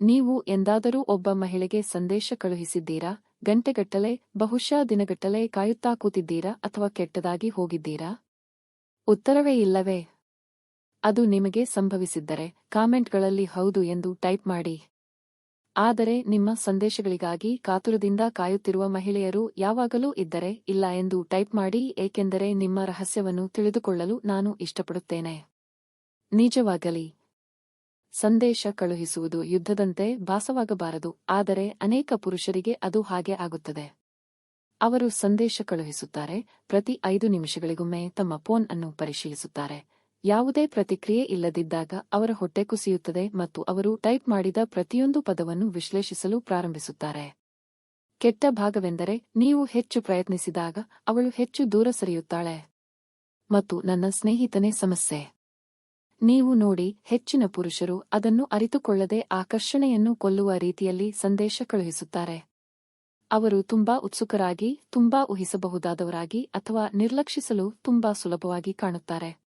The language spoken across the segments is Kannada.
ನೀವು ಎಂದಾದರೂ ಒಬ್ಬ ಮಹಿಳೆಗೆ ಸಂದೇಶ ಕಳುಹಿಸಿದ್ದೀರಾ? ಗಂಟೆಗಟ್ಟಲೆ, ಬಹುಶಃ ದಿನಗಟ್ಟಲೆ ಕಾಯುತ್ತಾ ಕೂತಿದ್ದೀರಾ ಅಥವಾ ಕೆಟ್ಟದಾಗಿ ಹೋಗಿದ್ದೀರಾ? ಉತ್ತರವೇ ಇಲ್ಲವೇ? ಅದು ನಿಮಗೆ ಸಂಭವಿಸಿದ್ದರೆ ಕಾಮೆಂಟ್ಗಳಲ್ಲಿ ಹೌದು ಎಂದು ಟೈಪ್ ಮಾಡಿ. ಆದರೆ ನಿಮ್ಮ ಸಂದೇಶಗಳಿಗಾಗಿ ಕಾತುರದಿಂದ ಕಾಯುತ್ತಿರುವ ಮಹಿಳೆಯರು ಯಾವಾಗಲೂ ಇದ್ದರೆ ಇಲ್ಲ ಎಂದು ಟೈಪ್ ಮಾಡಿ, ಏಕೆಂದರೆ ನಿಮ್ಮ ರಹಸ್ಯವನ್ನು ತಿಳಿದುಕೊಳ್ಳಲು ನಾನು ಇಷ್ಟಪಡುತ್ತೇನೆ. ನಿಜವಾಗಲಿ. ಸಂದೇಶ ಕಳುಹಿಸುವುದು ಯುದ್ಧದಂತೆ ಭಾಸವಾಗಬಾರದು, ಆದರೆ ಅನೇಕ ಪುರುಷರಿಗೆ ಅದು ಹಾಗೆ ಆಗುತ್ತದೆ. ಅವರು ಸಂದೇಶ ಕಳುಹಿಸುತ್ತಾರೆ, ಪ್ರತಿ ಐದು ನಿಮಿಷಗಳಿಗೊಮ್ಮೆ ತಮ್ಮ ಫೋನ್ ಅನ್ನು ಪರಿಶೀಲಿಸುತ್ತಾರೆ. ಯಾವುದೇ ಪ್ರತಿಕ್ರಿಯೆ ಇಲ್ಲದಿದ್ದಾಗ ಅವರ ಹೊಟ್ಟೆ ಕುಸಿಯುತ್ತದೆ ಮತ್ತು ಅವರು ಟೈಪ್ ಮಾಡಿದ ಪ್ರತಿಯೊಂದು ಪದವನ್ನು ವಿಶ್ಲೇಷಿಸಲು ಪ್ರಾರಂಭಿಸುತ್ತಾರೆ. ಕೆಟ್ಟ ಭಾಗವೆಂದರೆ ನೀವು ಹೆಚ್ಚು ಪ್ರಯತ್ನಿಸಿದಾಗ ಅವಳು ಹೆಚ್ಚು ದೂರ ಸರಿಯುತ್ತಾಳೆ ಮತ್ತು ನನ್ನ ಸ್ನೇಹಿತನೇ ಸಮಸ್ಯೆ. ನೀವು ನೋಡಿ, ಹೆಚ್ಚಿನ ಪುರುಷರು ಅದನ್ನು ಅರಿತುಕೊಳ್ಳದೆ ಆಕರ್ಷಣೆಯನ್ನು ಕೊಲ್ಲುವ ರೀತಿಯಲ್ಲಿ ಸಂದೇಶ ಕಳುಹಿಸುತ್ತಾರೆ. ಅವರು ತುಂಬಾ ಉತ್ಸುಕರಾಗಿ, ತುಂಬಾ ಊಹಿಸಬಹುದಾದವರಾಗಿ ಅಥವಾ ನಿರ್ಲಕ್ಷಿಸಲು ತುಂಬಾ ಸುಲಭವಾಗಿ ಕಾಣುತ್ತಾರೆ.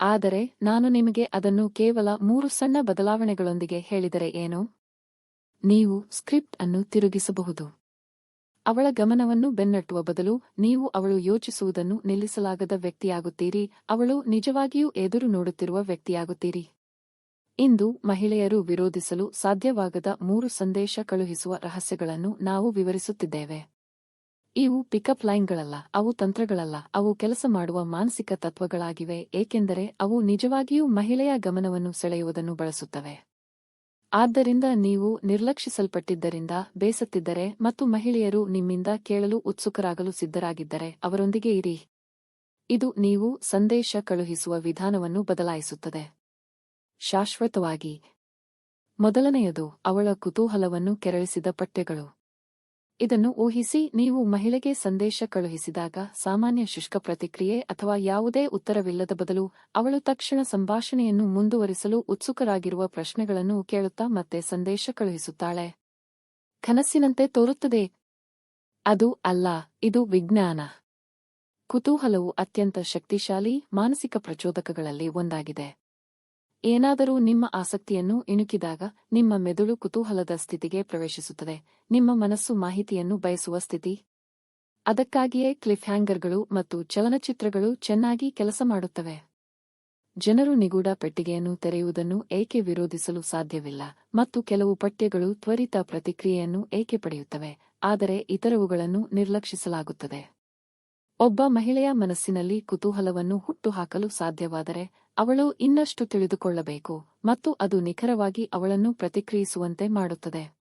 ಆದರೆ, ನಾನು ನಿಮಗೆ ಅದನ್ನು ಕೇವಲ ಮೂರು ಸಣ್ಣ ಬದಲಾವಣೆಗಳೊಂದಿಗೆ ಹೇಳಿದರೆ ಏನು? ನೀವು ಸ್ಕ್ರಿಪ್ಟ್ ಅನ್ನು ತಿರುಗಿಸಬಹುದು. ಅವಳ ಗಮನವನ್ನು ಬೆನ್ನಟ್ಟುವ ಬದಲು ನೀವು ಅವಳು ಯೋಚಿಸುವುದನ್ನು ನಿಲ್ಲಿಸಲಾಗದ ವ್ಯಕ್ತಿಯಾಗುತ್ತೀರಿ, ಅವಳು ನಿಜವಾಗಿಯೂ ಎದುರು ನೋಡುತ್ತಿರುವ ವ್ಯಕ್ತಿಯಾಗುತ್ತೀರಿ. ಇಂದು ಮಹಿಳೆಯರು ವಿರೋಧಿಸಲು ಸಾಧ್ಯವಾಗದ ಮೂರು ಸಂದೇಶ ಕಳುಹಿಸುವ ರಹಸ್ಯಗಳನ್ನು ನಾವು ವಿವರಿಸುತ್ತಿದ್ದೇವೆ. ಇವು ಪಿಕಪ್ ಲೈನ್ಗಳಲ್ಲ, ಅವು ತಂತ್ರಗಳಲ್ಲ, ಅವು ಕೆಲಸ ಮಾಡುವ ಮಾನಸಿಕ ತತ್ವಗಳಾಗಿವೆ, ಏಕೆಂದರೆ ಅವು ನಿಜವಾಗಿಯೂ ಮಹಿಳೆಯ ಗಮನವನ್ನು ಸೆಳೆಯುವುದನ್ನು ಬಳಸುತ್ತವೆ. ಆದ್ದರಿಂದ ನೀವು ನಿರ್ಲಕ್ಷಿಸಲ್ಪಟ್ಟಿದ್ದರಿಂದ, ಬೇಸತ್ತಿದ್ದರೆ ಮತ್ತು ಮಹಿಳೆಯರು ನಿಮ್ಮಿಂದ ಕೇಳಲು ಉತ್ಸುಕರಾಗಲು ಸಿದ್ಧರಾಗಿದ್ದರೆ ಅವರೊಂದಿಗೆ ಇರಿ. ಇದು ನೀವು ಸಂದೇಶ ಕಳುಹಿಸುವ ವಿಧಾನವನ್ನು ಬದಲಾಯಿಸುತ್ತದೆ. ಶಾಶ್ವತವಾಗಿ. ಮೊದಲನೆಯದು, ಅವಳ ಕುತೂಹಲವನ್ನು ಕೆರಳಿಸಿದ ಪಠ್ಯಗಳು. ಇದನ್ನು ಊಹಿಸಿ, ನೀವು ಮಹಿಳೆಗೆ ಸಂದೇಶ ಕಳುಹಿಸಿದಾಗ ಸಾಮಾನ್ಯ ಶುಷ್ಕ ಪ್ರತಿಕ್ರಿಯೆ ಅಥವಾ ಯಾವುದೇ ಉತ್ತರವಿಲ್ಲದ ಬದಲು ಅವಳು ತಕ್ಷಣ ಸಂಭಾಷಣೆಯನ್ನು ಮುಂದುವರಿಸಲು ಉತ್ಸುಕರಾಗಿರುವ ಪ್ರಶ್ನೆಗಳನ್ನು ಕೇಳುತ್ತಾ ಮತ್ತೆ ಸಂದೇಶ ಕಳುಹಿಸುತ್ತಾಳೆ. ಕನಸಿನಂತೆ ತೋರುತ್ತದೆ. ಅದು ಅಲ್ಲ, ಇದು ವಿಜ್ಞಾನ. ಕುತೂಹಲವು ಅತ್ಯಂತ ಶಕ್ತಿಶಾಲಿ, ಮಾನಸಿಕ ಪ್ರಚೋದಕಗಳಲ್ಲಿ ಒಂದಾಗಿದೆ. ಏನಾದರೂ ನಿಮ್ಮ ಆಸಕ್ತಿಯನ್ನು ಇಣುಕಿದಾಗ ನಿಮ್ಮ ಮೆದುಳು ಕುತೂಹಲದ ಸ್ಥಿತಿಗೆ ಪ್ರವೇಶಿಸುತ್ತದೆ. ನಿಮ್ಮ ಮನಸ್ಸು ಮಾಹಿತಿಯನ್ನು ಬಯಸುವ ಸ್ಥಿತಿ. ಅದಕ್ಕಾಗಿಯೇ ಕ್ಲಿಫ್ಹ್ಯಾಂಗರ್ಗಳು ಮತ್ತು ಚಲನಚಿತ್ರಗಳು ಚೆನ್ನಾಗಿ ಕೆಲಸ ಮಾಡುತ್ತವೆ. ಜನರು ನಿಗೂಢ ಪೆಟ್ಟಿಗೆಯನ್ನು ತೆರೆಯುವುದನ್ನು ಏಕೆ ವಿರೋಧಿಸಲು ಸಾಧ್ಯವಿಲ್ಲ ಮತ್ತು ಕೆಲವು ಪಠ್ಯಗಳು ತ್ವರಿತ ಪ್ರತಿಕ್ರಿಯೆಯನ್ನು ಏಕೆ ಪಡೆಯುತ್ತವೆ, ಆದರೆ ಇತರವುಗಳನ್ನು ನಿರ್ಲಕ್ಷಿಸಲಾಗುತ್ತದೆ. ಒಬ್ಬ ಮಹಿಳೆಯ ಮನಸ್ಸಿನಲ್ಲಿ ಕುತೂಹಲವನ್ನು ಹುಟ್ಟುಹಾಕಲು ಸಾಧ್ಯವಾದರೆ ಅವಳು ಇನ್ನಷ್ಟು ತಿಳಿದುಕೊಳ್ಳಬೇಕು ಮತ್ತು ಅದು ನಿಖರವಾಗಿ ಅವಳನ್ನು ಪ್ರತಿಕ್ರಿಯಿಸುವಂತೆ ಮಾಡುತ್ತದೆ.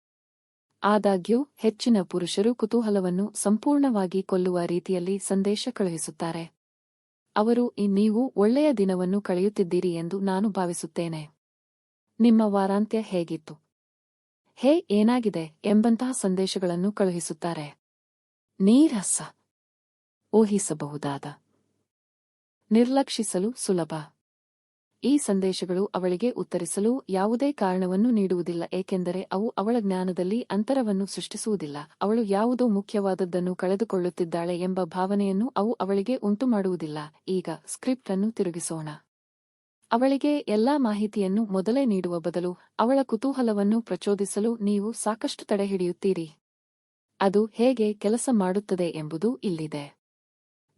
ಆದಾಗ್ಯೂ, ಹೆಚ್ಚಿನ ಪುರುಷರು ಕುತೂಹಲವನ್ನು ಸಂಪೂರ್ಣವಾಗಿ ಕೊಲ್ಲುವ ರೀತಿಯಲ್ಲಿ ಸಂದೇಶ ಕಳುಹಿಸುತ್ತಾರೆ. ಅವರು, ಈ ನೀವು ಒಳ್ಳೆಯ ದಿನವನ್ನು ಕಳೆಯುತ್ತಿದ್ದೀರಿ ಎಂದು ನಾನು ಭಾವಿಸುತ್ತೇನೆ. ನಿಮ್ಮ ವಾರಾಂತ್ಯ ಹೇಗಿತ್ತು? ಹೇ, ಏನಾಗಿದೆ ಎಂಬಂತಹ ಸಂದೇಶಗಳನ್ನು ಕಳುಹಿಸುತ್ತಾರೆ. ನೀರಸ. ಊಹಿಸಬಹುದಾದ. ನಿರ್ಲಕ್ಷಿಸಲು ಸುಲಭ. ಈ ಸಂದೇಶಗಳು ಅವಳಿಗೆ ಉತ್ತರಿಸಲು ಯಾವುದೇ ಕಾರಣವನ್ನು ನೀಡುವುದಿಲ್ಲ, ಏಕೆಂದರೆ ಅವು ಅವಳ ಜ್ಞಾನದಲ್ಲಿ ಅಂತರವನ್ನು ಸೃಷ್ಟಿಸುವುದಿಲ್ಲ. ಅವಳು ಯಾವುದೋ ಮುಖ್ಯವಾದದ್ದನ್ನು ಕಳೆದುಕೊಳ್ಳುತ್ತಿದ್ದಾಳೆ ಎಂಬ ಭಾವನೆಯನ್ನು ಅವು ಅವಳಿಗೆ ಉಂಟುಮಾಡುವುದಿಲ್ಲ. ಈಗ ಸ್ಕ್ರಿಪ್ಟ್ ಅನ್ನು ತಿರುಗಿಸೋಣ. ಅವಳಿಗೆ ಎಲ್ಲಾ ಮಾಹಿತಿಯನ್ನು ಮೊದಲೇ ನೀಡುವ ಬದಲು ಅವಳ ಕುತೂಹಲವನ್ನು ಪ್ರಚೋದಿಸಲು ನೀವು ಸಾಕಷ್ಟು ತಡೆಹಿಡಿಯುತ್ತೀರಿ ಅದು ಹೇಗೆ ಕೆಲಸ ಮಾಡುತ್ತದೆ ಎಂಬುದು ಇಲ್ಲಿದೆ.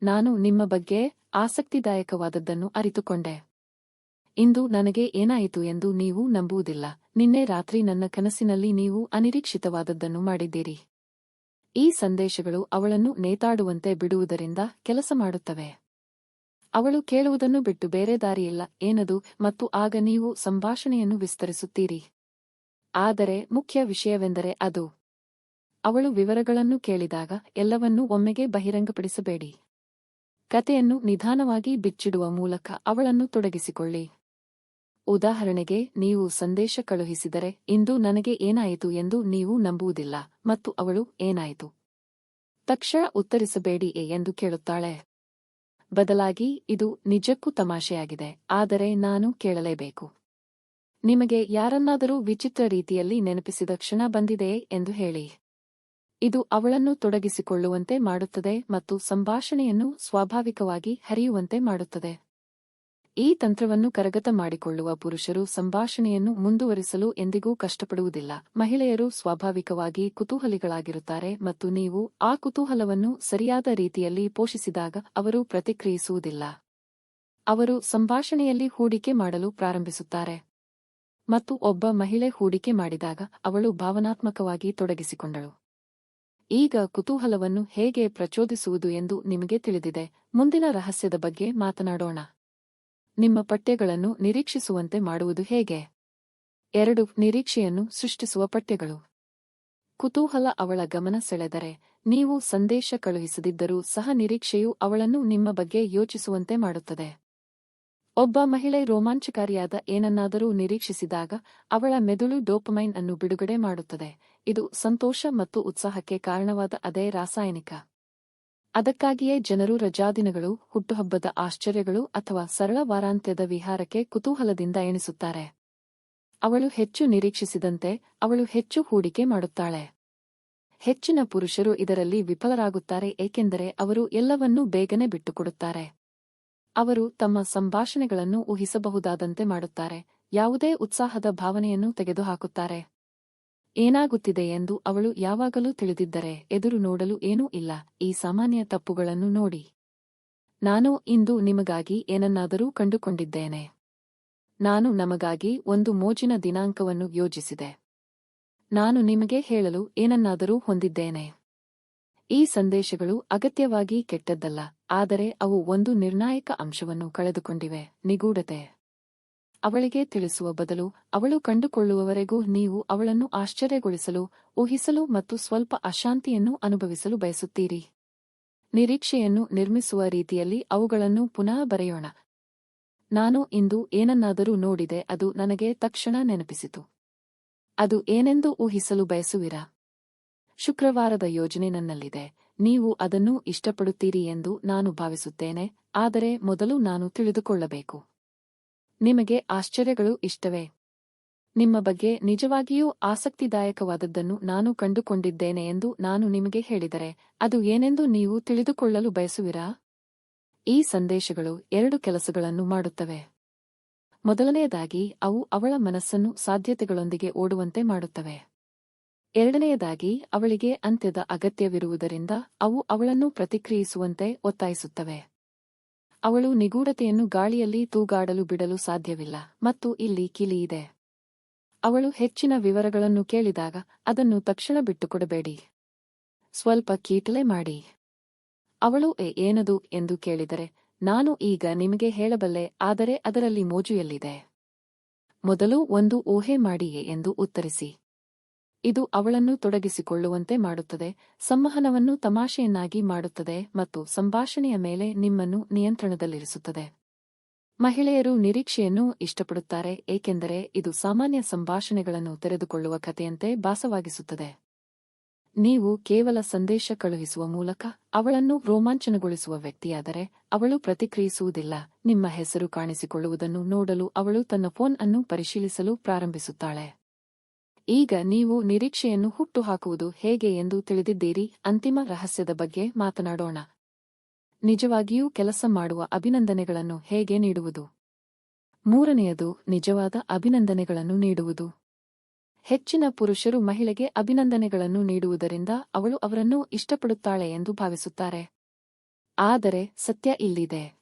ನಾನು ನಿಮ್ಮ ಬಗ್ಗೆ ಆಸಕ್ತಿದಾಯಕವಾದದ್ದನ್ನು ಅರಿತುಕೊಂಡೆ. ಇಂದು ನನಗೆ ಏನಾಯಿತು ಎಂದು ನೀವು ನಂಬುವುದಿಲ್ಲ. ನಿನ್ನೆ ರಾತ್ರಿ ನನ್ನ ಕನಸಿನಲ್ಲಿ ನೀವು ಅನಿರೀಕ್ಷಿತವಾದದ್ದನ್ನು ಮಾಡಿದ್ದೀರಿ. ಈ ಸಂದೇಶಗಳು ಅವಳನ್ನು ನೇತಾಡುವಂತೆ ಬಿಡುವುದರಿಂದ ಕೆಲಸ ಮಾಡುತ್ತವೆ. ಅವಳು ಕೇಳುವುದನ್ನು ಬಿಟ್ಟು ಬೇರೆ ದಾರಿಯಿಲ್ಲ, ಏನದು ಮತ್ತು ಆಗ ನೀವು ಸಂಭಾಷಣೆಯನ್ನು ವಿಸ್ತರಿಸುತ್ತೀರಿ. ಆದರೆ ಮುಖ್ಯ ವಿಷಯವೆಂದರೆ ಅದು, ಅವಳು ವಿವರಗಳನ್ನು ಕೇಳಿದಾಗ ಎಲ್ಲವನ್ನೂ ಒಮ್ಮೆಗೆ ಬಹಿರಂಗಪಡಿಸಬೇಡಿ. ಕತೆಯನ್ನು ನಿಧಾನವಾಗಿ ಬಿಚ್ಚಿಡುವ ಮೂಲಕ ಅವಳನ್ನು ತೊಡಗಿಸಿಕೊಳ್ಳಿ. ಉದಾಹರಣೆಗೆ, ನೀವು ಸಂದೇಶ ಕಳುಹಿಸಿದರೆ, ಇಂದು ನನಗೆ ಏನಾಯಿತು ಎಂದು ನೀವು ನಂಬುವುದಿಲ್ಲ, ಮತ್ತು ಅವಳು, ಏನಾಯಿತು? ತಕ್ಷಣ ಉತ್ತರಿಸಬೇಡಿ ಎಂದು ಕೇಳುತ್ತಾಳೆ. ಬದಲಾಗಿ, ಇದು ನಿಜಕ್ಕೂ ತಮಾಷೆಯಾಗಿದೆ, ಆದರೆ ನಾನು ಕೇಳಲೇಬೇಕು. ನಿಮಗೆ ಯಾರನ್ನಾದರೂ ವಿಚಿತ್ರ ರೀತಿಯಲ್ಲಿ ನೆನಪಿಸಿದ ಕ್ಷಣ ಬಂದಿದೆಯೇ ಎಂದು ಹೇಳಿ. ಇದು ಅವಳನ್ನು ತೊಡಗಿಸಿಕೊಳ್ಳುವಂತೆ ಮಾಡುತ್ತದೆ ಮತ್ತು ಸಂಭಾಷಣೆಯನ್ನು ಸ್ವಾಭಾವಿಕವಾಗಿ ಹರಿಯುವಂತೆ ಮಾಡುತ್ತದೆ. ಈ ತಂತ್ರವನ್ನು ಕರಗತ ಮಾಡಿಕೊಳ್ಳುವ ಪುರುಷರು ಸಂಭಾಷಣೆಯನ್ನು ಮುಂದುವರಿಸಲು ಎಂದಿಗೂ ಕಷ್ಟಪಡುವುದಿಲ್ಲ. ಮಹಿಳೆಯರು ಸ್ವಾಭಾವಿಕವಾಗಿ ಕುತೂಹಲಿಗಳಾಗಿರುತ್ತಾರೆ ಮತ್ತು ನೀವು ಆ ಕುತೂಹಲವನ್ನು ಸರಿಯಾದ ರೀತಿಯಲ್ಲಿ ಪೋಷಿಸಿದಾಗ ಅವರು ಪ್ರತಿಕ್ರಿಯಿಸುವುದಿಲ್ಲ. ಅವರು ಸಂಭಾಷಣೆಯಲ್ಲಿ ಹೂಡಿಕೆ ಮಾಡಲು ಪ್ರಾರಂಭಿಸುತ್ತಾರೆ. ಮತ್ತು ಒಬ್ಬ ಮಹಿಳೆ ಹೂಡಿಕೆ ಮಾಡಿದಾಗ ಅವಳು ಭಾವನಾತ್ಮಕವಾಗಿ ತೊಡಗಿಸಿಕೊಂಡಳು. ಈಗ ಕುತೂಹಲವನ್ನು ಹೇಗೆ ಪ್ರಚೋದಿಸುವುದು ಎಂದು ನಿಮಗೆ ತಿಳಿದಿದೆ. ಮುಂದಿನ ರಹಸ್ಯದ ಬಗ್ಗೆ ಮಾತನಾಡೋಣ. ನಿಮ್ಮ ಪಠ್ಯಗಳನ್ನು ನಿರೀಕ್ಷಿಸುವಂತೆ ಮಾಡುವುದು ಹೇಗೆ? ಎರಡು, ನಿರೀಕ್ಷೆಯನ್ನು ಸೃಷ್ಟಿಸುವ ಪಠ್ಯಗಳು. ಕುತೂಹಲ ಅವಳ ಗಮನ ಸೆಳೆದರೆ, ನೀವು ಸಂದೇಶ ಕಳುಹಿಸದಿದ್ದರೂ ಸಹ ನಿರೀಕ್ಷೆಯು ಅವಳನ್ನು ನಿಮ್ಮ ಬಗ್ಗೆ ಯೋಚಿಸುವಂತೆ ಮಾಡುತ್ತದೆ. ಒಬ್ಬ ಮಹಿಳೆ ರೋಮಾಂಚಕಾರಿಯಾದ ಏನನ್ನಾದರೂ ನಿರೀಕ್ಷಿಸಿದಾಗ ಅವಳ ಮೆದುಳು ಡೋಪಮೈನ್ ಅನ್ನು ಬಿಡುಗಡೆ ಮಾಡುತ್ತದೆ. ಇದು ಸಂತೋಷ ಮತ್ತು ಉತ್ಸಾಹಕ್ಕೆ ಕಾರಣವಾದ ಅದೇ ರಾಸಾಯನಿಕ. ಅದಕ್ಕಾಗಿಯೇ ಜನರು ರಜಾದಿನಗಳು ಹುಟ್ಟುಹಬ್ಬದ ಆಶ್ಚರ್ಯಗಳು ಅಥವಾ ಸರಳ ವಾರಾಂತ್ಯದ ವಿಹಾರಕ್ಕೆ ಕುತೂಹಲದಿಂದ ಎಣಿಸುತ್ತಾರೆ. ಅವಳು ಹೆಚ್ಚು ನಿರೀಕ್ಷಿಸಿದಂತೆ, ಅವಳು ಹೆಚ್ಚು ಹೂಡಿಕೆ ಮಾಡುತ್ತಾಳೆ. ಹೆಚ್ಚಿನ ಪುರುಷರು ಇದರಲ್ಲಿ ವಿಫಲರಾಗುತ್ತಾರೆ, ಏಕೆಂದರೆ ಅವರು ಎಲ್ಲವನ್ನೂ ಬೇಗನೆ ಬಿಟ್ಟುಕೊಡುತ್ತಾರೆ. ಅವರು ತಮ್ಮ ಸಂಭಾಷಣೆಗಳನ್ನು ಊಹಿಸಬಹುದಾದಂತೆ ಮಾಡುತ್ತಾರೆ, ಯಾವುದೇ ಉತ್ಸಾಹದ ಭಾವನೆಯನ್ನು ತೆಗೆದುಹಾಕುತ್ತಾರೆ. ಏನಾಗುತ್ತಿದೆ ಎಂದು ಅವಳು ಯಾವಾಗಲೂ ತಿಳಿದಿದ್ದರೆ ಎದುರು ನೋಡಲು ಏನೂ ಇಲ್ಲ. ಈ ಸಾಮಾನ್ಯ ತಪ್ಪುಗಳನ್ನು ನೋಡಿ. ನಾನು ಇಂದು ನಿಮಗಾಗಿ ಏನನ್ನಾದರೂ ಕಂಡುಕೊಂಡಿದ್ದೇನೆ. ನಾನು ನಮಗಾಗಿ ಒಂದು ಮೋಜಿನ ದಿನಾಂಕವನ್ನು ಯೋಜಿಸಿದೆ. ನಾನು ನಿಮಗೆ ಹೇಳಲು ಏನನ್ನಾದರೂ ಹೊಂದಿದ್ದೇನೆ. ಈ ಸಂದೇಶಗಳು ಅಗತ್ಯವಾಗಿ ಕೆಟ್ಟದ್ದಲ್ಲ, ಆದರೆ ಅವು ಒಂದು ನಿರ್ಣಾಯಕ ಅಂಶವನ್ನು ಕಳೆದುಕೊಂಡಿವೆ. ನಿಗೂಢತೆ. ಅವಳಿಗೆ ತಿಳಿಸುವ ಬದಲು ಅವಳು ಕಂಡುಕೊಳ್ಳುವವರೆಗೂ ನೀವು ಅವಳನ್ನು ಆಶ್ಚರ್ಯಗೊಳಿಸಲು, ಊಹಿಸಲು ಮತ್ತು ಸ್ವಲ್ಪ ಅಶಾಂತಿಯನ್ನು ಅನುಭವಿಸಲು ಬಯಸುತ್ತೀರಿ. ನಿರೀಕ್ಷೆಯನ್ನು ನಿರ್ಮಿಸುವ ರೀತಿಯಲ್ಲಿ ಅವುಗಳನ್ನು ಪುನಃ ಬರೆಯೋಣ. ನಾನು ಇಂದು ಏನನ್ನಾದರೂ ನೋಡಿದೆ, ಅದು ನನಗೆ ತಕ್ಷಣ ನೆನಪಿಸಿತು. ಅದು ಏನೆಂದು ಊಹಿಸಲು ಬಯಸುವಿರಾ? ಶುಕ್ರವಾರದ ಯೋಜನೆ ನನ್ನಲ್ಲಿದೆ. ನೀವು ಅದನ್ನು ಇಷ್ಟಪಡುತ್ತೀರಿ ಎಂದು ನಾನು ಭಾವಿಸುತ್ತೇನೆ, ಆದರೆ ಮೊದಲು ನಾನು ತಿಳಿದುಕೊಳ್ಳಬೇಕು. ನಿಮಗೆ ಆಶ್ಚರ್ಯಗಳು ಇಷ್ಟವೇ. ನಿಮ್ಮ ಬಗ್ಗೆ ನಿಜವಾಗಿಯೂ ಆಸಕ್ತಿದಾಯಕವಾದದ್ದನ್ನು ನಾನು ಕಂಡುಕೊಂಡಿದ್ದೇನೆ ಎಂದು ನಾನು ನಿಮಗೆ ಹೇಳಿದರೆ, ಅದು ಏನೆಂದು ನೀವು ತಿಳಿದುಕೊಳ್ಳಲು ಬಯಸುವಿರಾ? ಈ ಸಂದೇಶಗಳು ಎರಡು ಕೆಲಸಗಳನ್ನು ಮಾಡುತ್ತವೆ. ಮೊದಲನೆಯದಾಗಿ, ಅವು ಅವಳ ಮನಸ್ಸನ್ನು ಸಾಧ್ಯತೆಗಳೊಂದಿಗೆ ಓಡುವಂತೆ ಮಾಡುತ್ತವೆ. ಎರಡನೆಯದಾಗಿ, ಅವಳಿಗೆ ಅಂತ್ಯದ ಅಗತ್ಯವಿರುವುದರಿಂದ ಅವು ಅವಳನ್ನು ಪ್ರತಿಕ್ರಿಯಿಸುವಂತೆ ಒತ್ತಾಯಿಸುತ್ತವೆ. ಅವಳು ನಿಗೂಢತೆಯನ್ನು ಗಾಳಿಯಲ್ಲಿ ತೂಗಾಡಲು ಬಿಡಲು ಸಾಧ್ಯವಿಲ್ಲ ಮತ್ತು ಇಲ್ಲಿ ಕಿಲಿಯಿದೆ ಅವಳು ಹೆಚ್ಚಿನ ವಿವರಗಳನ್ನು ಕೇಳಿದಾಗ ಅದನ್ನು ತಕ್ಷಣ ಬಿಟ್ಟುಕೊಡಬೇಡಿ. ಸ್ವಲ್ಪ ಕೀಟಲೆ ಮಾಡಿ. ಅವಳು ಏನದು? ಎಂದು ಕೇಳಿದರೆ, ನಾನು ಈಗ ನಿಮಗೆ ಹೇಳಬಲ್ಲೆ, ಆದರೆ ಅದರಲ್ಲಿ ಮೋಜು ಎಲ್ಲಿದೆ ಮೊದಲು ಒಂದು ಊಹೆ ಮಾಡಿಯೇ ಎಂದು ಉತ್ತರಿಸಿ. ಇದು ಅವಳನ್ನು ತೊಡಗಿಸಿಕೊಳ್ಳುವಂತೆ ಮಾಡುತ್ತದೆ, ಸಂವಹನವನ್ನು ತಮಾಷೆಯನ್ನಾಗಿ ಮಾಡುತ್ತದೆ ಮತ್ತು ಸಂಭಾಷಣೆಯ ಮೇಲೆ ನಿಮ್ಮನ್ನು ನಿಯಂತ್ರಣದಲ್ಲಿರಿಸುತ್ತದೆ. ಮಹಿಳೆಯರು ನಿರೀಕ್ಷೆಯನ್ನು ಇಷ್ಟಪಡುತ್ತಾರೆ, ಏಕೆಂದರೆ ಇದು ಸಾಮಾನ್ಯ ಸಂಭಾಷಣೆಗಳನ್ನು ತೆರೆದುಕೊಳ್ಳುವ ಕಥೆಯಂತೆ ಭಾಸವಾಗಿಸುತ್ತದೆ. ನೀವು ಕೇವಲ ಸಂದೇಶ ಕಳುಹಿಸುವ ಮೂಲಕ ಅವಳನ್ನು ರೋಮಾಂಚನಗೊಳಿಸುವ ವ್ಯಕ್ತಿಯಾದರೆ ಅವಳು ಪ್ರತಿಕ್ರಿಯಿಸುವುದಿಲ್ಲ, ನಿಮ್ಮ ಹೆಸರು ಕಾಣಿಸಿಕೊಳ್ಳುವುದನ್ನು ನೋಡಲು ಅವಳು ತನ್ನ ಫೋನ್ ಅನ್ನು ಪರಿಶೀಲಿಸಲು ಪ್ರಾರಂಭಿಸುತ್ತಾಳೆ. ಈಗ ನೀವು ನಿರೀಕ್ಷೆಯನ್ನು ಹುಟ್ಟುಹಾಕುವುದು ಹೇಗೆ ಎಂದು ತಿಳಿದಿದ್ದೀರಿ, ಅಂತಿಮ ರಹಸ್ಯದ ಬಗ್ಗೆ ಮಾತನಾಡೋಣ. ನಿಜವಾಗಿಯೂ ಕೆಲಸ ಮಾಡುವ ಅಭಿನಂದನೆಗಳನ್ನು ಹೇಗೆ ನೀಡುವುದು? ಮೂರನೆಯದು, ನಿಜವಾದ ಅಭಿನಂದನೆಗಳನ್ನು ನೀಡುವುದು. ಹೆಚ್ಚಿನ ಪುರುಷರು ಮಹಿಳೆಗೆ ಅಭಿನಂದನೆಗಳನ್ನು ನೀಡುವುದರಿಂದ ಅವಳು ಅವರನ್ನು ಇಷ್ಟಪಡುತ್ತಾಳೆ ಎಂದು ಭಾವಿಸುತ್ತಾರೆ. ಆದರೆ ಸತ್ಯ ಇಲ್ಲಿದೆ.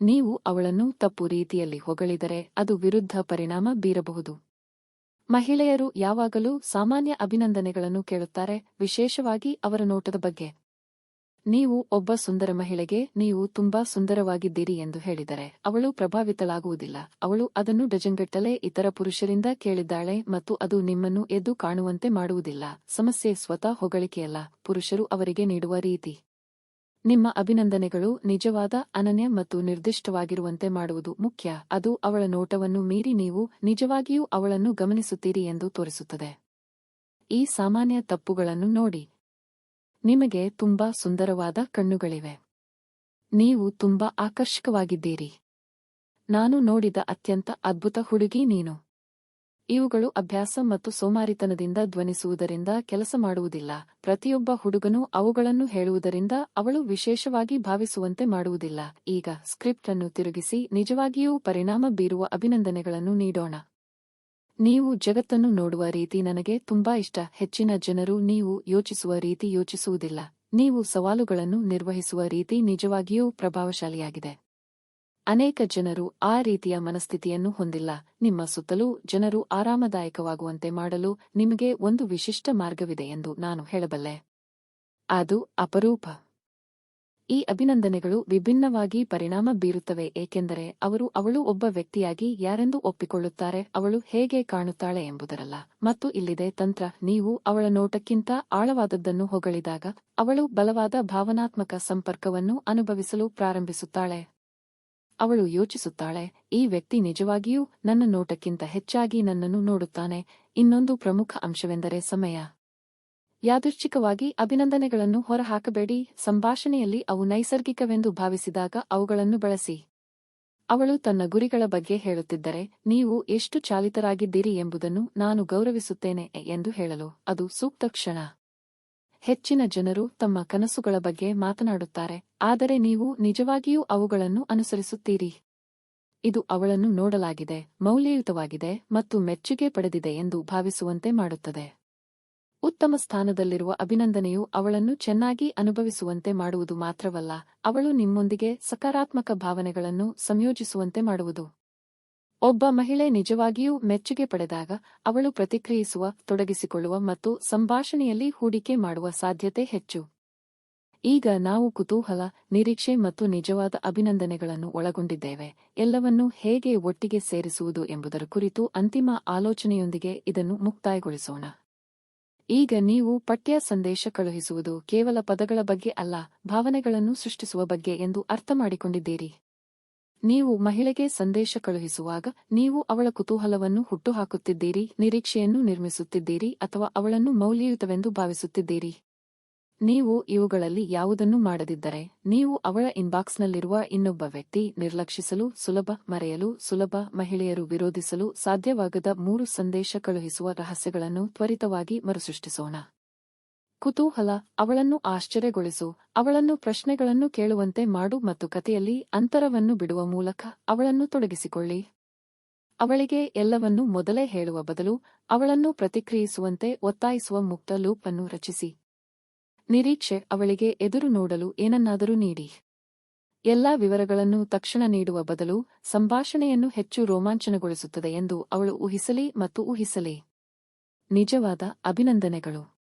ನೀವು ಅವಳನ್ನು ತಪ್ಪು ರೀತಿಯಲ್ಲಿ ಹೊಗಳಿದರೆ ಅದು ವಿರುದ್ಧ ಪರಿಣಾಮ ಬೀರಬಹುದು. ಮಹಿಳೆಯರು ಯಾವಾಗಲೂ ಸಾಮಾನ್ಯ ಅಭಿನಂದನೆಗಳನ್ನು ಕೇಳುತ್ತಾರೆ, ವಿಶೇಷವಾಗಿ ಅವರ ನೋಟದ ಬಗ್ಗೆ. ನೀವು ಒಬ್ಬ ಸುಂದರ ಮಹಿಳೆಗೆ ನೀವು ತುಂಬಾ ಸುಂದರವಾಗಿದ್ದೀರಿ ಎಂದು ಹೇಳಿದರೆ, ಅವಳು ಪ್ರಭಾವಿತಳಾಗುವುದಿಲ್ಲ. ಅವಳು ಅದನ್ನು ಡಜನ್ಗಟ್ಟಲೆ ಇತರ ಪುರುಷರಿಂದ ಕೇಳಿದ್ದಾಳೆ ಮತ್ತು ಅದು ನಿಮ್ಮನ್ನು ಎದ್ದು ಕಾಣುವಂತೆ ಮಾಡುವುದಿಲ್ಲ. ಸಮಸ್ಯೆ ಸ್ವತಃ ಹೊಗಳಿಕೆಯಲ್ಲ, ಪುರುಷರು ಅವರಿಗೆ ನೀಡುವ ರೀತಿ. ನಿಮ್ಮ ಅಭಿನಂದನೆಗಳು ನಿಜವಾದ ಅನನ್ಯ ಮತ್ತು ನಿರ್ದಿಷ್ಟವಾಗಿರುವಂತೆ ಮಾಡುವುದು ಮುಖ್ಯ. ಅದು ಅವಳ ನೋಟವನ್ನು ಮೀರಿ ನೀವು ನಿಜವಾಗಿಯೂ ಅವಳನ್ನು ಗಮನಿಸುತ್ತೀರಿ ಎಂದು ತೋರಿಸುತ್ತದೆ. ಈ ಸಾಮಾನ್ಯ ತಪ್ಪುಗಳನ್ನು ನೋಡಿ. ನಿಮಗೆ ತುಂಬಾ ಸುಂದರವಾದ ಕಣ್ಣುಗಳಿವೆ. ನೀವು ತುಂಬಾ ಆಕರ್ಷಕವಾಗಿದ್ದೀರಿ. ನಾನು ನೋಡಿದ ಅತ್ಯಂತ ಅದ್ಭುತ ಹುಡುಗಿ ನೀನು. ಇವುಗಳು ಅಭ್ಯಾಸ ಮತ್ತು ಸೋಮಾರಿತನದಿಂದ ಧ್ವನಿಸುವುದರಿಂದ ಕೆಲಸ ಮಾಡುವುದಿಲ್ಲ. ಪ್ರತಿಯೊಬ್ಬ ಹುಡುಗನು ಅವುಗಳನ್ನು ಹೇಳುವುದರಿಂದ ಅವಳು ವಿಶೇಷವಾಗಿ ಭಾವಿಸುವಂತೆ ಮಾಡುವುದಿಲ್ಲ. ಈಗ ಸ್ಕ್ರಿಪ್ಟ್ ಅನ್ನು ತಿರುಗಿಸಿ ನಿಜವಾಗಿಯೂ ಪರಿಣಾಮ ಬೀರುವ ಅಭಿನಂದನೆಗಳನ್ನು ನೀಡೋಣ. ನೀವು ಜಗತ್ತನ್ನು ನೋಡುವ ರೀತಿ ನನಗೆ ತುಂಬಾ ಇಷ್ಟ. ಹೆಚ್ಚಿನ ಜನರು ನೀವು ಯೋಚಿಸುವ ರೀತಿ ಯೋಚಿಸುವುದಿಲ್ಲ. ನೀವು ಸವಾಲುಗಳನ್ನು ನಿರ್ವಹಿಸುವ ರೀತಿ ನಿಜವಾಗಿಯೂ ಪ್ರಭಾವಶಾಲಿಯಾಗಿದೆ. ಅನೇಕ ಜನರು ಆ ರೀತಿಯ ಮನಸ್ಥಿತಿಯನ್ನು ಹೊಂದಿಲ್ಲ. ನಿಮ್ಮ ಸುತ್ತಲೂ ಜನರು ಆರಾಮದಾಯಕವಾಗುವಂತೆ ಮಾಡಲು ನಿಮಗೆ ಒಂದು ವಿಶಿಷ್ಟ ಮಾರ್ಗವಿದೆ ಎಂದು ನಾನು ಹೇಳಬಲ್ಲೆ. ಅದು ಅಪರೂಪ. ಈ ಅಭಿನಂದನೆಗಳು ವಿಭಿನ್ನವಾಗಿ ಪರಿಣಾಮ ಬೀರುತ್ತವೆ, ಏಕೆಂದರೆ ಅವರು ಅವಳು ಒಬ್ಬ ವ್ಯಕ್ತಿಯಾಗಿ ಯಾರೆಂದು ಒಪ್ಪಿಕೊಳ್ಳುತ್ತಾರೆ, ಅವಳು ಹೇಗೆ ಕಾಣುತ್ತಾಳೆ ಎಂಬುದರಲ್ಲ. ಮತ್ತು ಇಲ್ಲಿದೆ ತಂತ್ರ, ನೀವು ಅವಳ ನೋಟಕ್ಕಿಂತ ಆಳವಾದದ್ದನ್ನು ಹೊಗಳಿದಾಗ ಅವಳು ಬಲವಾದ ಭಾವನಾತ್ಮಕ ಸಂಪರ್ಕವನ್ನು ಅನುಭವಿಸಲು ಪ್ರಾರಂಭಿಸುತ್ತಾಳೆ. ಅವಳು ಯೋಚಿಸುತ್ತಾಳೆ, ಈ ವ್ಯಕ್ತಿ ನಿಜವಾಗಿಯೂ ನನ್ನ ನೋಟಕ್ಕಿಂತ ಹೆಚ್ಚಾಗಿ ನನ್ನನ್ನು ನೋಡುತ್ತಾನೆ. ಇನ್ನೊಂದು ಪ್ರಮುಖ ಅಂಶವೆಂದರೆ ಸಮಯ. ಯಾದೃಚ್ಛಿಕವಾಗಿ ಅಭಿನಂದನೆಗಳನ್ನು ಹೊರಹಾಕಬೇಡಿ. ಸಂಭಾಷಣೆಯಲ್ಲಿ ಅವು ನೈಸರ್ಗಿಕವೆಂದು ಭಾವಿಸಿದಾಗ ಅವುಗಳನ್ನು ಬಳಸಿ. ಅವಳು ತನ್ನ ಗುರಿಗಳ ಬಗ್ಗೆ ಹೇಳುತ್ತಿದ್ದರೆ, ನೀವು ಎಷ್ಟು ಚಾಲಿತರಾಗಿದ್ದೀರಿ ಎಂಬುದನ್ನು ನಾನು ಗೌರವಿಸುತ್ತೇನೆ ಎಂದು ಹೇಳಲು ಅದು ಸೂಕ್ತ ಕ್ಷಣ. ಹೆಚ್ಚಿನ ಜನರು ತಮ್ಮ ಕನಸುಗಳ ಬಗ್ಗೆ ಮಾತನಾಡುತ್ತಾರೆ, ಆದರೆ ನೀವು ನಿಜವಾಗಿಯೂ ಅವುಗಳನ್ನು ಅನುಸರಿಸುತ್ತೀರಿ. ಇದು ಅವಳನ್ನು ನೋಡಲಾಗಿದೆ, ಮೌಲ್ಯಯುತವಾಗಿದೆ ಮತ್ತು ಮೆಚ್ಚುಗೆ ಪಡೆದಿದೆ ಎಂದು ಭಾವಿಸುವಂತೆ ಮಾಡುತ್ತದೆ. ಉತ್ತಮ ಸ್ಥಾನದಲ್ಲಿರುವ ಅಭಿನಂದನೆಯು ಅವಳನ್ನು ಚೆನ್ನಾಗಿ ಅನುಭವಿಸುವಂತೆ ಮಾಡುವುದು ಮಾತ್ರವಲ್ಲ, ಅವಳು ನಿಮ್ಮೊಂದಿಗೆ ಸಕಾರಾತ್ಮಕ ಭಾವನೆಗಳನ್ನು ಸಂಯೋಜಿಸುವಂತೆ ಮಾಡುವುದು. ಒಬ್ಬ ಮಹಿಳೆ ನಿಜವಾಗಿಯೂ ಮೆಚ್ಚುಗೆ ಪಡೆದಾಗ ಅವಳು ಪ್ರತಿಕ್ರಿಯಿಸುವ, ತೊಡಗಿಸಿಕೊಳ್ಳುವ ಮತ್ತು ಸಂಭಾಷಣೆಯಲ್ಲಿ ಹೂಡಿಕೆ ಮಾಡುವ ಸಾಧ್ಯತೆ ಹೆಚ್ಚು. ಈಗ ನಾವು ಕುತೂಹಲ, ನಿರೀಕ್ಷೆ ಮತ್ತು ನಿಜವಾದ ಅಭಿನಂದನೆಗಳನ್ನು ಒಳಗೊಂಡಿದ್ದೇವೆ. ಎಲ್ಲವನ್ನೂ ಹೇಗೆ ಒಟ್ಟಿಗೆ ಸೇರಿಸುವುದು ಎಂಬುದರ ಕುರಿತು ಅಂತಿಮ ಆಲೋಚನೆಯೊಂದಿಗೆ ಇದನ್ನು ಮುಕ್ತಾಯಗೊಳಿಸೋಣ. ಈಗ ನೀವು ಪಠ್ಯ ಸಂದೇಶ ಕಳುಹಿಸುವುದು ಕೇವಲ ಪದಗಳ ಬಗ್ಗೆ ಅಲ್ಲ, ಭಾವನೆಗಳನ್ನು ಸೃಷ್ಟಿಸುವ ಬಗ್ಗೆ ಎಂದು ಅರ್ಥಮಾಡಿಕೊಂಡಿದ್ದೀರಿ. ನೀವು ಮಹಿಳೆಗೆ ಸಂದೇಶ ಕಳುಹಿಸುವಾಗ ನೀವು ಅವಳ ಕುತೂಹಲವನ್ನು ಹುಟ್ಟುಹಾಕುತ್ತಿದ್ದೀರಿ, ನಿರೀಕ್ಷೆಯನ್ನು ನಿರ್ಮಿಸುತ್ತಿದ್ದೀರಿ ಅಥವಾ ಅವಳನ್ನು ಮೌಲ್ಯಯುತವೆಂದು ಭಾವಿಸುತ್ತಿದ್ದೀರಿ. ನೀವು ಇವುಗಳಲ್ಲಿ ಯಾವುದನ್ನು ಮಾಡದಿದ್ದರೆ, ನೀವು ಅವಳ ಇನ್ಬಾಕ್ಸ್ನಲ್ಲಿರುವ ಇನ್ನೊಬ್ಬ ವ್ಯಕ್ತಿ ನಿರ್ಲಕ್ಷಿಸಲು, ಸುಲಭ ಮರೆಯಲು, ಸುಲಭ ಮಹಿಳೆಯರು ವಿರೋಧಿಸಲು ಸಾಧ್ಯವಾಗದ ಮೂರು ಸಂದೇಶ ಕಳುಹಿಸುವ ರಹಸ್ಯಗಳನ್ನು ತ್ವರಿತವಾಗಿ ಮರುಸೃಷ್ಟಿಸೋಣ. ಕುತೂಹಲ, ಅವಳನ್ನು ಆಶ್ಚರ್ಯಗೊಳಿಸು, ಅವಳನ್ನು ಪ್ರಶ್ನೆಗಳನ್ನು ಕೇಳುವಂತೆ ಮಾಡು ಮತ್ತು ಕಥೆಯಲ್ಲಿ ಅಂತರವನ್ನು ಬಿಡುವ ಮೂಲಕ ಅವಳನ್ನು ತೊಡಗಿಸಿಕೊಳ್ಳಿ. ಅವಳಿಗೆ ಎಲ್ಲವನ್ನೂ ಮೊದಲೇ ಹೇಳುವ ಬದಲು ಅವಳನ್ನು ಪ್ರತಿಕ್ರಿಯಿಸುವಂತೆ ಒತ್ತಾಯಿಸುವ ಮುಕ್ತ ಲೂಪ್ ಅನ್ನು ರಚಿಸಿ. ನಿರೀಕ್ಷೆ, ಅವಳಿಗೆ ಎದುರು ನೋಡಲು ಏನನ್ನಾದರೂ ನೀಡಿ. ಎಲ್ಲಾ ವಿವರಗಳನ್ನು ತಕ್ಷಣ ನೀಡುವ ಬದಲು ಸಂಭಾಷಣೆಯನ್ನು ಹೆಚ್ಚು ರೋಮಾಂಚನಗೊಳಿಸುತ್ತದೆ ಎಂದು ಅವಳು ಊಹಿಸಲಿ ಮತ್ತು ಊಹಿಸಲಿ. ನಿಜವಾದ ಅಭಿನಂದನೆಗಳು.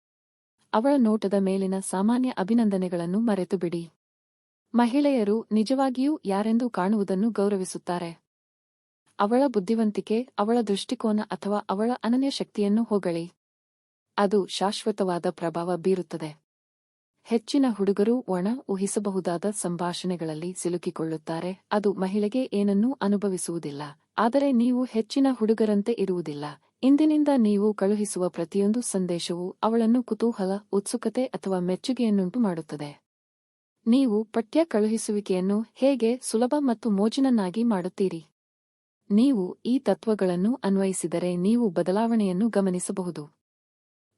ಅವಳ ನೋಟದ ಮೇಲಿನ ಸಾಮಾನ್ಯ ಅಭಿನಂದನೆಗಳನ್ನು ಮರೆತುಬಿಡಿ. ಮಹಿಳೆಯರು ನಿಜವಾಗಿಯೂ ಯಾರೆಂದು ಕಾಣುವುದನ್ನು ಗೌರವಿಸುತ್ತಾರೆ. ಅವಳ ಬುದ್ಧಿವಂತಿಕೆ, ಅವಳ ದೃಷ್ಟಿಕೋನ ಅಥವಾ ಅವಳ ಅನನ್ಯ ಶಕ್ತಿಯನ್ನು ಹೊಗಳಿ ಅದು ಶಾಶ್ವತವಾದ ಪ್ರಭಾವ ಬೀರುತ್ತದೆ. ಹೆಚ್ಚಿನ ಹುಡುಗರು ಒಣ ಊಹಿಸಬಹುದಾದ ಸಂಭಾಷಣೆಗಳಲ್ಲಿ ಸಿಲುಕಿಕೊಳ್ಳುತ್ತಾರೆ. ಅದು ಮಹಿಳೆಗೆ ಏನನ್ನೂ ಅನುಭವಿಸುವುದಿಲ್ಲ. ಆದರೆ ನೀವು ಹೆಚ್ಚಿನ ಹುಡುಗರಂತೆ ಇರುವುದಿಲ್ಲ. ಇಂದಿನಿಂದ ನೀವು ಕಳುಹಿಸುವ ಪ್ರತಿಯೊಂದು ಸಂದೇಶವು ಅವಳನ್ನು ಕುತೂಹಲ, ಉತ್ಸುಕತೆ ಅಥವಾ ಮೆಚ್ಚುಗೆಯನ್ನುಂಟು ಮಾಡುತ್ತದೆ. ನೀವು ಪಠ್ಯ ಕಳುಹಿಸುವಿಕೆಯನ್ನು ಹೇಗೆ ಸುಲಭ ಮತ್ತು ಮೋಜಿನನ್ನಾಗಿ ಮಾಡುತ್ತೀರಿ? ನೀವು ಈ ತತ್ವಗಳನ್ನು ಅನ್ವಯಿಸಿದರೆ ನೀವು ಬದಲಾವಣೆಯನ್ನು ಗಮನಿಸಬಹುದು.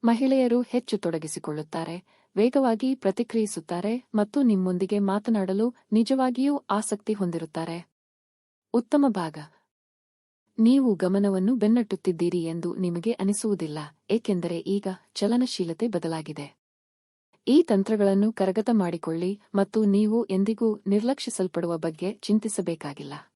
ಮಹಿಳೆಯರು ಹೆಚ್ಚು ತೊಡಗಿಸಿಕೊಳ್ಳುತ್ತಾರೆ, ವೇಗವಾಗಿ ಪ್ರತಿಕ್ರಿಯಿಸುತ್ತಾರೆ ಮತ್ತು ನಿಮ್ಮೊಂದಿಗೆ ಮಾತನಾಡಲು ನಿಜವಾಗಿಯೂ ಆಸಕ್ತಿ ಹೊಂದಿರುತ್ತಾರೆ. ಉತ್ತಮ ಭಾಗ. ನೀವು ಗಮನವನ್ನು ಬೆನ್ನಟ್ಟುತ್ತಿದ್ದೀರಿ ಎಂದು ನಿಮಗೆ ಅನಿಸುವುದಿಲ್ಲ, ಏಕೆಂದರೆ ಈಗ ಚಲನಶೀಲತೆ ಬದಲಾಗಿದೆ. ಈ ತಂತ್ರಗಳನ್ನು ಕರಗತ ಮಾಡಿಕೊಳ್ಳಿ ಮತ್ತು ನೀವು ಎಂದಿಗೂ ನಿರ್ಲಕ್ಷಿಸಲ್ಪಡುವ ಬಗ್ಗೆ ಚಿಂತಿಸಬೇಕಾಗಿಲ್ಲ.